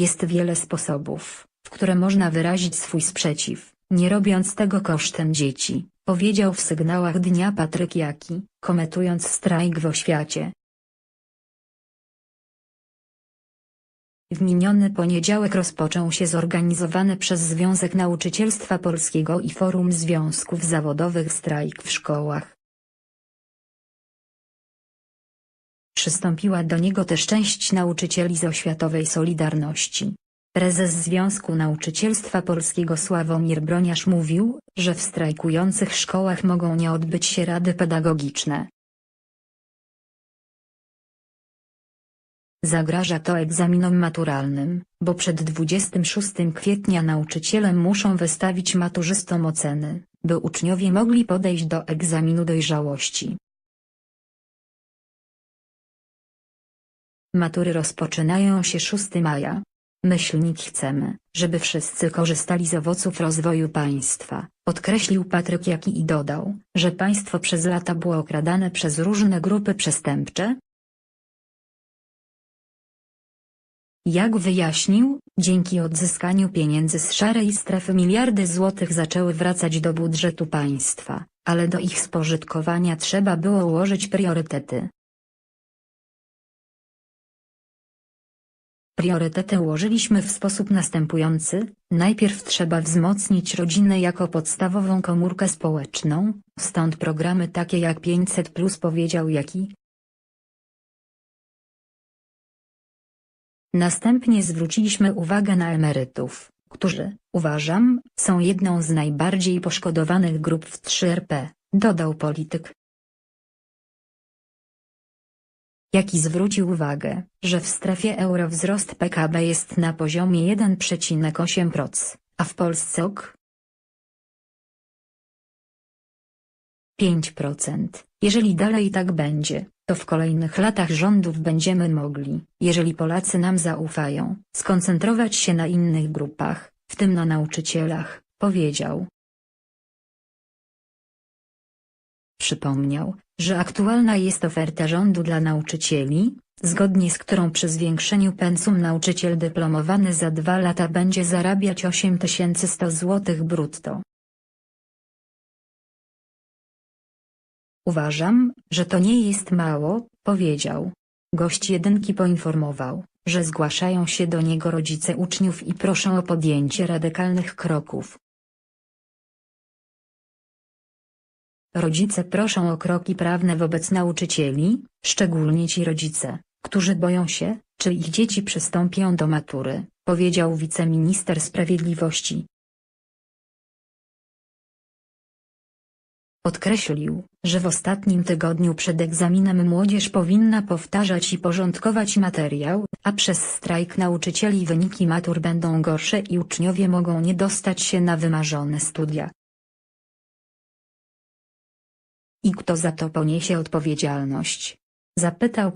Jest wiele sposobów, w które można wyrazić swój sprzeciw, nie robiąc tego kosztem dzieci, powiedział w sygnałach dnia Patryk Jaki, komentując strajk w oświacie. W miniony poniedziałek rozpoczął się zorganizowany przez Związek Nauczycielstwa Polskiego i Forum Związków Zawodowych strajk w szkołach. Przystąpiła do niego też część nauczycieli z oświatowej Solidarności. Prezes Związku Nauczycielstwa Polskiego Sławomir Broniarz mówił, że w strajkujących szkołach mogą nie odbyć się rady pedagogiczne. Zagraża to egzaminom maturalnym, bo przed 26 kwietnia nauczyciele muszą wystawić maturzystom oceny, by uczniowie mogli podejść do egzaminu dojrzałości. Matury rozpoczynają się 6 maja. Myślnik chcemy, żeby wszyscy korzystali z owoców rozwoju państwa, podkreślił Patryk Jaki i dodał, że państwo przez lata było okradane przez różne grupy przestępcze, Jak wyjaśnił, dzięki odzyskaniu pieniędzy z szarej strefy miliardy złotych zaczęły wracać do budżetu państwa, ale do ich spożytkowania trzeba było ułożyć priorytety. Priorytety ułożyliśmy w sposób następujący, najpierw trzeba wzmocnić rodzinę jako podstawową komórkę społeczną, stąd programy takie jak 500 powiedział Jaki, Następnie zwróciliśmy uwagę na emerytów, którzy, uważam, są jedną z najbardziej poszkodowanych grup w 3RP, dodał polityk. Jaki zwrócił uwagę, że w strefie euro wzrost PKB jest na poziomie 1,8%, a w Polsce ok. 5%. Jeżeli dalej tak będzie, to w kolejnych latach rządów będziemy mogli, jeżeli Polacy nam zaufają, skoncentrować się na innych grupach, w tym na nauczycielach, powiedział. Przypomniał, że aktualna jest oferta rządu dla nauczycieli, zgodnie z którą przy zwiększeniu pensum nauczyciel dyplomowany za dwa lata będzie zarabiać 8100 zł brutto. Uważam, że to nie jest mało, powiedział. Gość jedynki poinformował, że zgłaszają się do niego rodzice uczniów i proszą o podjęcie radykalnych kroków. Rodzice proszą o kroki prawne wobec nauczycieli, szczególnie ci rodzice, którzy boją się, czy ich dzieci przystąpią do matury, powiedział wiceminister sprawiedliwości. Podkreślił, że w ostatnim tygodniu przed egzaminem młodzież powinna powtarzać i porządkować materiał, a przez strajk nauczycieli wyniki matur będą gorsze i uczniowie mogą nie dostać się na wymarzone studia. I kto za to poniesie odpowiedzialność? Zapytał.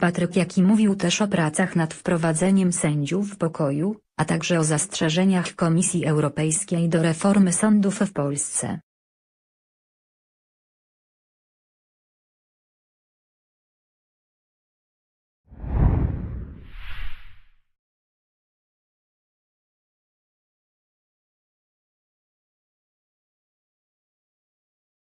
Patryk Jaki mówił też o pracach nad wprowadzeniem sędziów pokoju, a także o zastrzeżeniach Komisji Europejskiej do reformy sądów w Polsce.